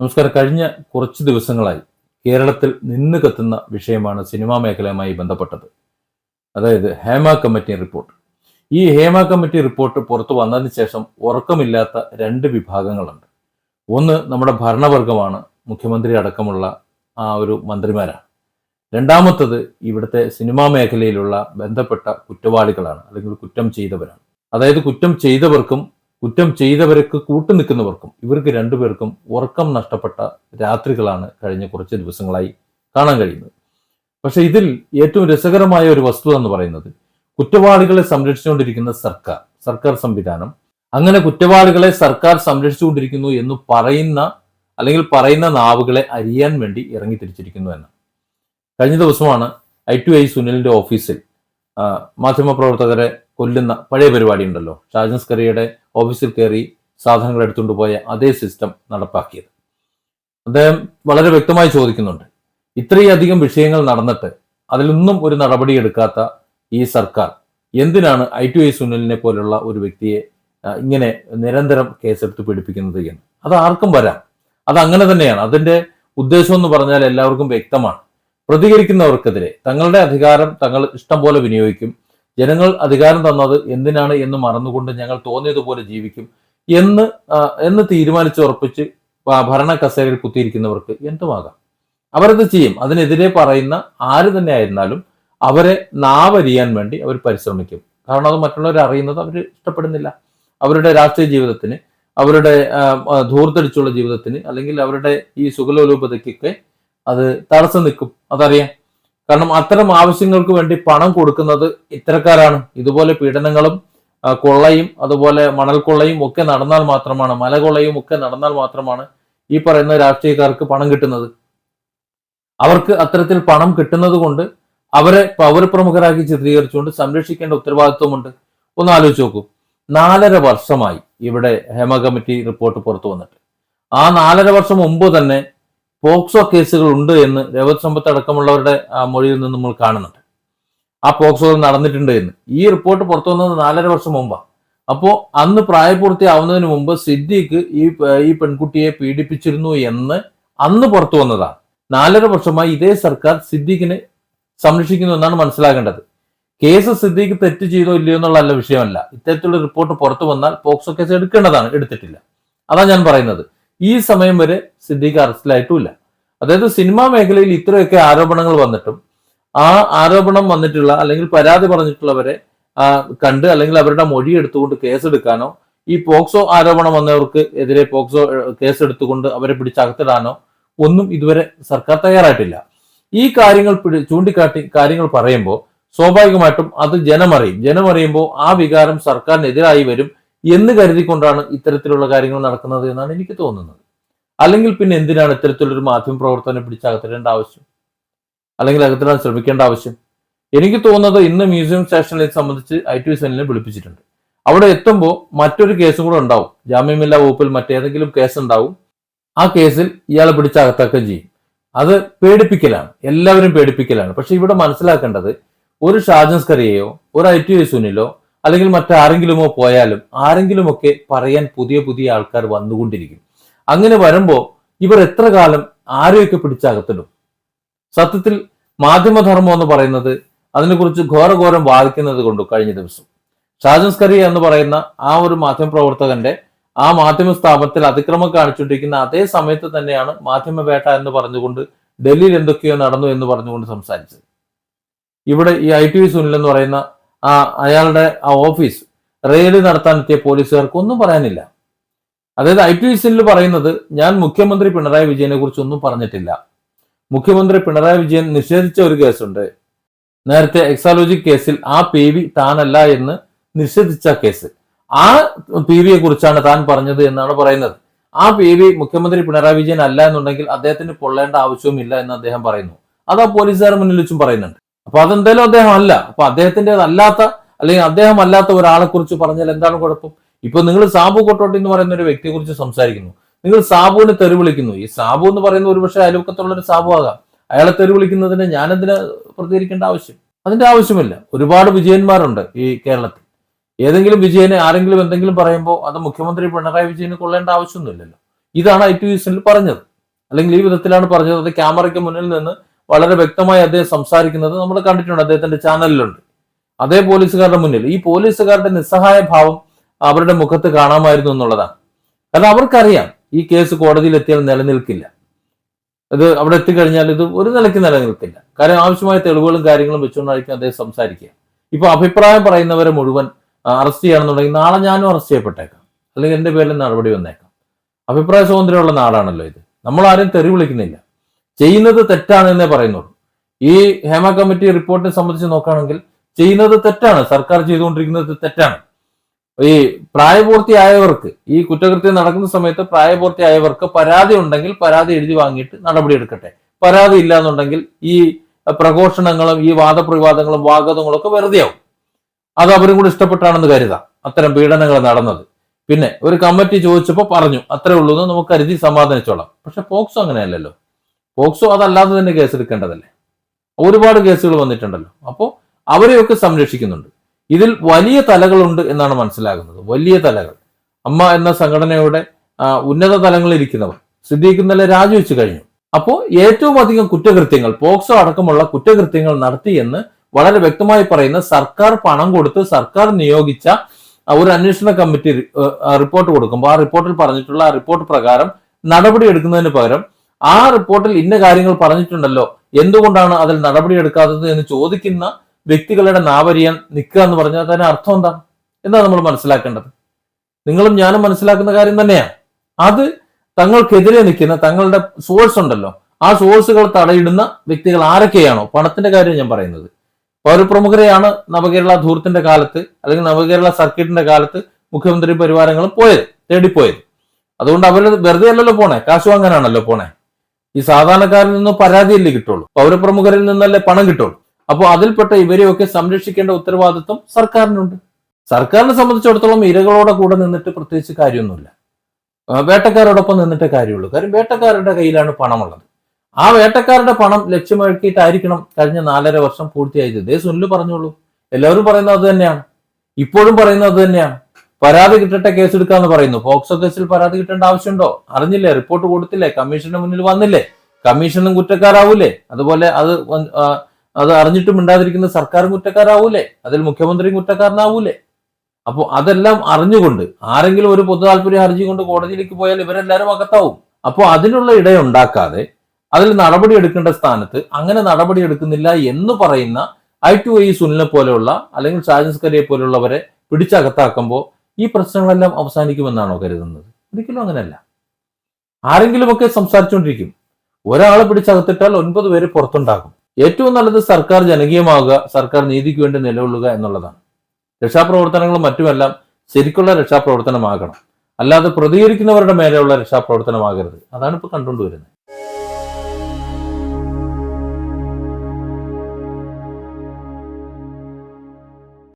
നമസ്കാരം. കഴിഞ്ഞ കുറച്ച് ദിവസങ്ങളായി കേരളത്തിൽ നിന്ന് കത്തുന്ന വിഷയമാണ് സിനിമാ മേഖലയുമായി ബന്ധപ്പെട്ടത്. അതായത് ഹേമ കമ്മിറ്റി റിപ്പോർട്ട്. ഈ ഹേമ കമ്മിറ്റി റിപ്പോർട്ട് പുറത്തു വന്നതിന് ശേഷം ഉറക്കമില്ലാത്ത രണ്ട് വിഭാഗങ്ങളുണ്ട്. ഒന്ന് നമ്മുടെ ഭരണവർഗമാണ് മുഖ്യമന്ത്രി അടക്കമുള്ള ആ ഒരു മന്ത്രിമാരാണ്. രണ്ടാമത്തത് ഇവിടുത്തെ സിനിമാ മേഖലയിലുള്ള ബന്ധപ്പെട്ട കുറ്റവാളികളാണ് അല്ലെങ്കിൽ കുറ്റം ചെയ്തവരാണ്. അതായത് കുറ്റം ചെയ്തവർക്കും കുറ്റം ചെയ്തവർക്ക് കൂട്ടുനിൽക്കുന്നവർക്കും ഇവർക്ക് രണ്ടുപേർക്കും ഉറക്കം നഷ്ടപ്പെട്ട രാത്രികളാണ് കഴിഞ്ഞ കുറച്ച് ദിവസങ്ങളായി കാണാൻ കഴിയുന്നത്. പക്ഷെ ഇതിൽ ഏറ്റവും രസകരമായ ഒരു വസ്തുത എന്ന് പറയുന്നത് കുറ്റവാളികളെ സംരക്ഷിച്ചുകൊണ്ടിരിക്കുന്ന സർക്കാർ സർക്കാർ സംവിധാനം. അങ്ങനെ കുറ്റവാളികളെ സർക്കാർ സംരക്ഷിച്ചുകൊണ്ടിരിക്കുന്നു എന്ന് പറയുന്ന അല്ലെങ്കിൽ പറയുന്ന നാവുകളെ അറിയാൻ വേണ്ടി ഇറങ്ങി തിരിച്ചിരിക്കുന്നു എന്ന് കഴിഞ്ഞ ദിവസമാണ് ഐ ടു ഐ സുനിലിന്റെ ഓഫീസിൽ മാധ്യമപ്രവർത്തകരെ കൊല്ലുന്ന പഴയ പരിപാടി ഉണ്ടല്ലോ ഷാജൻ സ്കറിയുടെ ഓഫീസിൽ കയറി സാധനങ്ങൾ എടുത്തുകൊണ്ട് പോയ അതേ സിസ്റ്റം നടപ്പാക്കിയത്. അദ്ദേഹം വളരെ വ്യക്തമായി ചോദിക്കുന്നുണ്ട്. ഇത്രയധികം വിഷയങ്ങൾ നടന്നിട്ട് അതിലൊന്നും ഒരു നടപടി എടുക്കാത്ത ഈ സർക്കാർ എന്തിനാണ് ഐ ടു ഐ സുനിലിനെ പോലുള്ള ഒരു വ്യക്തിയെ ഇങ്ങനെ നിരന്തരം കേസെടുത്ത് പീഡിപ്പിക്കുന്നത് എന്ന്? അത് ആർക്കും വരാം. അത് അങ്ങനെ തന്നെയാണ്. അതിന്റെ ഉദ്ദേശം എന്ന് പറഞ്ഞാൽ എല്ലാവർക്കും വ്യക്തമാണ്. പ്രതികരിക്കുന്നവർക്കെതിരെ തങ്ങളുടെ അധികാരം തങ്ങൾ ഇഷ്ടം പോലെ വിനിയോഗിക്കും. ജനങ്ങൾ അധികാരം തന്നത് എന്തിനാണ് എന്ന് മറന്നുകൊണ്ട് ഞങ്ങൾ തോന്നിയതുപോലെ ജീവിക്കും എന്ന് എന്ന് തീരുമാനിച്ചുറപ്പിച്ച് ഭരണ കസേരയിൽ കുത്തിയിരിക്കുന്നവർക്ക് എന്തുമാകാം? അവരത് ചെയ്യും. അതിനെതിരെ പറയുന്ന ആര് തന്നെ ആയിരുന്നാലും അവരെ നാവരിയാൻ വേണ്ടി അവർ പരിശ്രമിക്കും. കാരണം അത് മറ്റുള്ളവർ അറിയുന്നത് അവർ ഇഷ്ടപ്പെടുന്നില്ല. അവരുടെ രാഷ്ട്രീയ ജീവിതത്തിന് അവരുടെ ധൂർത്തടിച്ചുള്ള ജീവിതത്തിന് അല്ലെങ്കിൽ അവരുടെ ഈ സുഖലോലൂപതയ്ക്കൊക്കെ അത് തടസ്സം നിൽക്കും. അതറിയാം. കാരണം അത്തരം ആവശ്യങ്ങൾക്ക് വേണ്ടി പണം കൊടുക്കുന്നത് ഇത്തരക്കാരാണ്. ഇതുപോലെ പീഡനങ്ങളും കൊള്ളയും അതുപോലെ മണൽ കൊള്ളയും ഒക്കെ നടന്നാൽ മാത്രമാണ് മല കൊള്ളയും ഒക്കെ നടന്നാൽ മാത്രമാണ് ഈ പറയുന്ന രാഷ്ട്രീയക്കാർക്ക് പണം കിട്ടുന്നത്. അവർക്ക് അത്തരത്തിൽ പണം കിട്ടുന്നത് കൊണ്ട് അവരെ പൗരപ്രമുഖരാക്കി ചിത്രീകരിച്ചുകൊണ്ട് സംരക്ഷിക്കേണ്ട ഉത്തരവാദിത്വമുണ്ട്. ഒന്ന് ആലോചിച്ച് നോക്കൂ. നാലര വർഷമായി ഇവിടെ ഹേമ കമ്മിറ്റി റിപ്പോർട്ട് പുറത്തു വന്നിട്ട്. ആ നാലര വർഷം മുമ്പ് തന്നെ പോക്സോ കേസുകൾ ഉണ്ട് എന്ന് രവത് സമ്പത്ത് അടക്കമുള്ളവരുടെ മൊഴിയിൽ നിന്ന് നമ്മൾ കാണുന്നുണ്ട്. ആ പോക്സോ നടന്നിട്ടുണ്ട് എന്ന്. ഈ റിപ്പോർട്ട് പുറത്തു വന്നത് നാലര വർഷം മുമ്പാണ് അപ്പോൾ അന്ന് പ്രായപൂർത്തിയാവുന്നതിന് മുമ്പ് സിദ്ദീഖ് ഈ ഈ പെൺകുട്ടിയെ പീഡിപ്പിച്ചിരുന്നു എന്ന് അന്ന് പുറത്തു വന്നതാണ്. നാലര വർഷമായി ഇതേ സർക്കാർ സിദ്ദിഖിനെ സംരക്ഷിക്കുന്നു എന്നാണ് മനസ്സിലാക്കേണ്ടത് കേസ് സിദ്ദിഖ് തെറ്റ് ചെയ്തോ ഇല്ലയോ എന്നുള്ളതല്ല വിഷയമല്ല. ഇത്തരത്തിലുള്ള റിപ്പോർട്ട് പുറത്തു വന്നാൽ പോക്സോ കേസ് എടുക്കേണ്ടതാണ്. എടുത്തിട്ടില്ല. അതാണ് ഞാൻ പറയുന്നത്. ഈ സമയം വരെ സിദ്ദീഖ് അറസ്റ്റിലായിട്ടുമില്ല അതായത് സിനിമാ മേഖലയിൽ ഇത്രയൊക്കെ ആരോപണങ്ങൾ വന്നിട്ടും ആ ആരോപണം വന്നിട്ടുള്ള അല്ലെങ്കിൽ പരാതി പറഞ്ഞിട്ടുള്ളവരെ കണ്ട് അല്ലെങ്കിൽ അവരുടെ മൊഴി എടുത്തുകൊണ്ട് കേസെടുക്കാനോ ഈ പോക്സോ ആരോപണം വന്നവർക്ക് എതിരെ പോക്സോ കേസെടുത്തുകൊണ്ട് അവരെ പിടിച്ചകത്തിടാനോ ഒന്നും ഇതുവരെ സർക്കാർ തയ്യാറായിട്ടില്ല. ഈ കാര്യങ്ങൾ ചൂണ്ടിക്കാട്ടി കാര്യങ്ങൾ പറയുമ്പോൾ സ്വാഭാവികമായിട്ടും അത് ജനമറിയും. ജനമറിയുമ്പോൾ ആ വികാരം സർക്കാരിനെതിരായി വരും. എന്ന് കരുതിക്കൊണ്ടാണ് ഇത്തരത്തിലുള്ള കാര്യങ്ങൾ നടക്കുന്നത് എന്നാണ് എനിക്ക് തോന്നുന്നത്. അല്ലെങ്കിൽ പിന്നെ എന്തിനാണ് ഇത്തരത്തിലൊരു മാധ്യമ പ്രവർത്തനം പിടിച്ചകത്തിടേണ്ട ആവശ്യം? അല്ലെങ്കിൽ അകത്തിടാൻ ശ്രമിക്കേണ്ട ആവശ്യം? എനിക്ക് തോന്നുന്നത് ഇന്ന് മ്യൂസിയം സ്റ്റേഷനിലെ സംബന്ധിച്ച് ഐ ടി സെല്ലിനെ വിളിപ്പിച്ചിട്ടുണ്ട്. അവിടെ എത്തുമ്പോൾ മറ്റൊരു കേസും കൂടെ ഉണ്ടാവും. ജാമ്യമില്ലാ വകുപ്പിൽ മറ്റേതെങ്കിലും കേസ് ഉണ്ടാവും. ആ കേസിൽ ഇയാളെ പിടിച്ചകത്താക്കുകയും ചെയ്യും. അത് പേടിപ്പിക്കലാണ്. എല്ലാവരും പേടിപ്പിക്കലാണ്. പക്ഷെ ഇവിടെ മനസ്സിലാക്കേണ്ടത് ഒരു ഷാജൻസ്കറിയെയോ ഒരു ഐ ടി സുനിലോ അല്ലെങ്കിൽ മറ്റാരെങ്കിലുമോ പോയാലും ആരെങ്കിലുമൊക്കെ പറയാൻ പുതിയ പുതിയ ആൾക്കാർ വന്നുകൊണ്ടിരിക്കും. അങ്ങനെ വരുമ്പോൾ ഇവർ എത്ര കാലം ആരെയൊക്കെ പിടിച്ചകത്തിടും സത്യത്തിൽ മാധ്യമധർമ്മം എന്ന് പറയുന്നത് അതിനെക്കുറിച്ച് ഘോരഘോരം വാദിക്കുന്നത് കൊണ്ടു കഴിഞ്ഞ ദിവസം. ഷാജൻസ്കരി എന്ന് പറയുന്ന ആ ഒരു മാധ്യമപ്രവർത്തകന്റെ ആ മാധ്യമ സ്ഥാപനത്തിൽ അതിക്രമം കാണിച്ചുകൊണ്ടിരിക്കുന്ന അതേ സമയത്ത് തന്നെയാണ് മാധ്യമവേട്ട എന്ന് പറഞ്ഞുകൊണ്ട് ഡൽഹിയിൽ എന്തൊക്കെയോ നടന്നു എന്ന് പറഞ്ഞുകൊണ്ട് സംസാരിച്ചത്. ഇവിടെ ഈ ഐ ടി വി സുനിൽ എന്ന് പറയുന്ന ആ അയാളുടെ ആ ഓഫീസ് റെയ്ഡ് നടത്താനെത്തിയ പോലീസുകാർക്ക് ഒന്നും പറയാനില്ല. അതായത് ഐ ടി സിൽ പറയുന്നത് ഞാൻ മുഖ്യമന്ത്രി പിണറായി വിജയനെ കുറിച്ച് ഒന്നും പറഞ്ഞിട്ടില്ല. മുഖ്യമന്ത്രി പിണറായി വിജയൻ നിഷേധിച്ച ഒരു കേസുണ്ട്. നേരത്തെ എക്സാലോജി കേസിൽ ആ പി വി താനല്ല എന്ന് നിഷേധിച്ച കേസ്. ആ പി വിയെ കുറിച്ചാണ് താൻ പറഞ്ഞത് എന്നാണ് പറയുന്നത്. ആ പി വി മുഖ്യമന്ത്രി പിണറായി വിജയൻ അല്ല എന്നുണ്ടെങ്കിൽ അദ്ദേഹത്തിന് കൊള്ളേണ്ട ആവശ്യവുമില്ല എന്ന് അദ്ദേഹം പറയുന്നു. അത് ആ പോലീസുകാർ മുന്നിൽ വെച്ചും പറയുന്നുണ്ട്. അപ്പൊ അതെന്തായാലും അദ്ദേഹം അല്ല അപ്പൊ അദ്ദേഹത്തിന്റെ അല്ലാത്ത അല്ലെങ്കിൽ അദ്ദേഹം അല്ലാത്ത ഒരാളെ കുറിച്ച് പറഞ്ഞാൽ എന്താണ് കുഴപ്പം? ഇപ്പൊ നിങ്ങൾ സാബു കൊട്ടോട്ടി എന്ന് പറയുന്ന ഒരു വ്യക്തിയെ കുറിച്ച് സംസാരിക്കുന്നു. നിങ്ങൾ സാബുവിനെ തെറി വിളിക്കുന്നു ഈ സാബു എന്ന് പറയുന്ന ഒരുപക്ഷെ അയൽവക്കത്തുള്ള ഒരു സാബു ആകാം. അയാളെ തെറി വിളിക്കുന്നതിന് ഞാനെന്തിനാ പ്രതികരിക്കേണ്ട ആവശ്യം? അതിന്റെ ആവശ്യമില്ല. ഒരുപാട് വിജയന്മാരുണ്ട് ഈ കേരളത്തിൽ. ഏതെങ്കിലും വിജയനെ ആരെങ്കിലും എന്തെങ്കിലും പറയുമ്പോൾ അത് മുഖ്യമന്ത്രി പിണറായി വിജയന് കൊള്ളേണ്ട ആവശ്യമൊന്നുമില്ലല്ലോ. ഇതാണ് ഐ ടി പറഞ്ഞത്. അല്ലെങ്കിൽ ഈ വിധത്തിലാണ് പറഞ്ഞത് അത് ക്യാമറയ്ക്ക് മുന്നിൽ നിന്ന് വളരെ വ്യക്തമായി അദ്ദേഹം സംസാരിക്കുന്നത് നമ്മൾ കണ്ടിട്ടുണ്ട് അദ്ദേഹത്തിന്റെ ചാനലിലുണ്ട്. അതേ പോലീസുകാരുടെ മുന്നിൽ. ഈ പോലീസുകാരുടെ നിസ്സഹായ ഭാവം അവരുടെ മുഖത്ത് കാണാമായിരുന്നു എന്നുള്ളതാണ്. കാരണം അവർക്കറിയാം ഈ കേസ് കോടതിയിൽ എത്തിയാൽ നിലനിൽക്കില്ല. ഇത് അവിടെ എത്തിക്കഴിഞ്ഞാൽ ഇത് ഒരു നിലയ്ക്ക് നിലനിൽക്കില്ല. കാരണം ആവശ്യമായ തെളിവുകളും കാര്യങ്ങളും വെച്ചുകൊണ്ടായിരിക്കും അദ്ദേഹം സംസാരിക്കുക. ഇപ്പൊ അഭിപ്രായം പറയുന്നവരെ മുഴുവൻ അറസ്റ്റ് ചെയ്യണമെന്നുണ്ടെങ്കിൽ നാളെ ഞാനും അറസ്റ്റ് ചെയ്യപ്പെട്ടേക്കാം. അല്ലെങ്കിൽ എന്റെ പേരിൽ നടപടി വന്നേക്കാം. അഭിപ്രായ സ്വാതന്ത്ര്യമുള്ള നാടാണല്ലോ ഇത്. നമ്മൾ ആരും തെറി വിളിക്കുന്നില്ല ചെയ്യുന്നത് തെറ്റാണെന്നേ പറയുന്നുള്ളൂ. ഈ ഹേമ കമ്മിറ്റി റിപ്പോർട്ടിനെ സംബന്ധിച്ച് നോക്കുകയാണെങ്കിൽ ചെയ്യുന്നത് തെറ്റാണ്. സർക്കാർ ചെയ്തുകൊണ്ടിരിക്കുന്നത് തെറ്റാണ്. ഈ പ്രായപൂർത്തിയായവർക്ക് ഈ കുറ്റകൃത്യം നടക്കുന്ന സമയത്ത് പ്രായപൂർത്തിയായവർക്ക് പരാതി ഉണ്ടെങ്കിൽ പരാതി എഴുതി വാങ്ങിയിട്ട് നടപടി എടുക്കട്ടെ. പരാതി ഇല്ല എന്നുണ്ടെങ്കിൽ ഈ പ്രഘോഷണങ്ങളും ഈ വാദപ്രവിവാദങ്ങളും വാഗതങ്ങളും ഒക്കെ വെറുതെ ആവും അത് അവരും കൂടി ഇഷ്ടപ്പെട്ടാണെന്ന് കരുതാം. അത്തരം പീഡനങ്ങൾ നടന്നത്. പിന്നെ ഒരു കമ്മിറ്റി ചോദിച്ചപ്പോൾ പറഞ്ഞു അത്രേ ഉള്ളൂ എന്ന് നമുക്ക് കരുതി സമാധാനിച്ചോളാം. പക്ഷെ പോക്സോ അങ്ങനെയല്ലല്ലോ. പോക്സോ അതല്ലാതെ തന്നെ കേസ് എടുക്കേണ്ടതല്ലേ? ഒരുപാട് കേസുകൾ വന്നിട്ടുണ്ടല്ലോ. അപ്പോൾ അവരെയൊക്കെ സംരക്ഷിക്കുന്നുണ്ട്. ഇതിൽ വലിയ തലകളുണ്ട് എന്നാണ് മനസ്സിലാകുന്നത്. വലിയ തലകൾ. അമ്മ എന്ന സംഘടനയുടെ ഉന്നത തലങ്ങളിൽ ഇരിക്കുന്നവർ. സിദ്ദീഖ് രാജിവെച്ച് കഴിഞ്ഞു. അപ്പോൾ ഏറ്റവും അധികം കുറ്റകൃത്യങ്ങൾ പോക്സോ അടക്കമുള്ള കുറ്റകൃത്യങ്ങൾ നടത്തിയെന്ന് വളരെ വ്യക്തമായി പറയുന്ന സർക്കാർ പണം കൊടുത്ത് സർക്കാർ നിയോഗിച്ച ഒരു അന്വേഷണ കമ്മിറ്റി റിപ്പോർട്ട് കൊടുക്കുമ്പോൾ ആ റിപ്പോർട്ടിൽ പറഞ്ഞിട്ടുള്ള ആ റിപ്പോർട്ട് പ്രകാരം നടപടി എടുക്കുന്നതിന് പകരം ആ റിപ്പോർട്ടിൽ ഇന്ന കാര്യങ്ങൾ പറഞ്ഞിട്ടുണ്ടല്ലോ? എന്തുകൊണ്ടാണ് അതിൽ നടപടി എടുക്കാത്തത് എന്ന് ചോദിക്കുന്ന വ്യക്തികളുടെ നാവരിയാൻ നിൽക്കുക എന്ന് പറഞ്ഞാൽ അതിന് അർത്ഥം എന്താ? എന്താ നമ്മൾ മനസ്സിലാക്കേണ്ടത്. നിങ്ങളും ഞാനും മനസ്സിലാക്കുന്ന കാര്യം തന്നെയാണ് അത് തങ്ങൾക്കെതിരെ നിൽക്കുന്ന തങ്ങളുടെ സോഴ്സ് ഉണ്ടല്ലോ. ആ സോഴ്സുകൾ തടയിടുന്ന വ്യക്തികൾ ആരൊക്കെയാണോ? പണത്തിന്റെ കാര്യം ഞാൻ പറയുന്നത്. പൗരപ്രമുഖരെയാണ് നവകേരള ധൂർത്തിന്റെ കാലത്ത് അല്ലെങ്കിൽ നവകേരള സർക്കിട്ടിന്റെ കാലത്ത് മുഖ്യമന്ത്രി പരിവാരങ്ങളും പോയത് തേടിപ്പോയത്. അതുകൊണ്ട് അവർ വെറുതെ അല്ലല്ലോ പോണേ കാശ് വാങ്ങാനാണല്ലോ പോണേ. ഈ സാധാരണക്കാരിൽ നിന്ന് പരാതിയല്ലേ കിട്ടുള്ളൂ? പൗരപ്രമുഖരിൽ നിന്നല്ലേ പണം കിട്ടുള്ളൂ? അപ്പോൾ അതിൽപ്പെട്ട ഇവരെയൊക്കെ സംരക്ഷിക്കേണ്ട ഉത്തരവാദിത്വം സർക്കാരിനുണ്ട്. സർക്കാരിനെ സംബന്ധിച്ചിടത്തോളം ഇരകളോടെ കൂടെ നിന്നിട്ട് പ്രത്യേകിച്ച് കാര്യമൊന്നുമില്ല. വേട്ടക്കാരോടൊപ്പം നിന്നിട്ടേ കാര്യമുള്ളൂ. കാര്യം വേട്ടക്കാരുടെ കയ്യിലാണ് പണമുള്ളത്. ആ വേട്ടക്കാരുടെ പണം ലക്ഷ്യമാക്കിയിട്ടായിരിക്കണം കഴിഞ്ഞ നാലര വർഷം പൂർത്തിയായത്. ഇതേ സുനിൽ പറഞ്ഞോളൂ. എല്ലാവരും പറയുന്നത് അത് തന്നെയാണ്. ഇപ്പോഴും പറയുന്നത് അത് തന്നെയാണ്. പരാതി കിട്ടട്ടെ കേസെടുക്കാന്ന് പറയുന്നു. പോക്സോ കേസിൽ പരാതി കിട്ടേണ്ട ആവശ്യമുണ്ടോ? അറിഞ്ഞില്ലേ? റിപ്പോർട്ട് കൊടുത്തില്ലേ? കമ്മീഷന്റെ മുന്നിൽ വന്നില്ലേ? കമ്മീഷനും കുറ്റക്കാരാവൂലേ? അതുപോലെ അത് അത് അറിഞ്ഞിട്ടും മിണ്ടാതിരിക്കുന്ന സർക്കാരും കുറ്റക്കാരാവൂലേ? അതിൽ മുഖ്യമന്ത്രിയും കുറ്റക്കാരനാവൂലേ? അപ്പോൾ അതെല്ലാം അറിഞ്ഞുകൊണ്ട് ആരെങ്കിലും ഒരു പൊതു താല്പര്യ ഹർജി കൊണ്ട് കോടതിയിലേക്ക് പോയാൽ ഇവരെല്ലാവരും അകത്താവും. അപ്പോൾ അതിനുള്ള ഇടയുണ്ടാക്കാതെ അതിൽ നടപടി എടുക്കേണ്ട സ്ഥാനത്ത് അങ്ങനെ നടപടി എടുക്കുന്നില്ല എന്ന് പറയുന്ന ഐ ടു ഐ സുനിലെ പോലെയുള്ള അല്ലെങ്കിൽ ഷാജൻസ്കരിയെ പോലെയുള്ളവരെ പിടിച്ചകത്താക്കുമ്പോൾ ഈ പ്രശ്നങ്ങളെല്ലാം അവസാനിക്കുമെന്നാണോ കരുതുന്നത്? ഒരിക്കലും അങ്ങനെയല്ല. ആരെങ്കിലുമൊക്കെ സംസാരിച്ചുകൊണ്ടിരിക്കും. ഒരാളെ പിടിച്ചകത്തിട്ടാൽ ഒൻപത് പേര് പുറത്തുണ്ടാകും. ഏറ്റവും നല്ലത് സർക്കാർ ജനകീയമാവുക സർക്കാർ നീതിക്ക് വേണ്ടി നിലകൊള്ളുക എന്നുള്ളതാണ്. രക്ഷാപ്രവർത്തനങ്ങളും മറ്റുമെല്ലാം ശരിക്കുള്ള രക്ഷാപ്രവർത്തനമാകണം. അല്ലാതെ പ്രതികരിക്കുന്നവരുടെ മേലെയുള്ള രക്ഷാപ്രവർത്തനമാകരുത്. അതാണ് ഇപ്പോൾ കണ്ടുകൊണ്ടുവരുന്നത്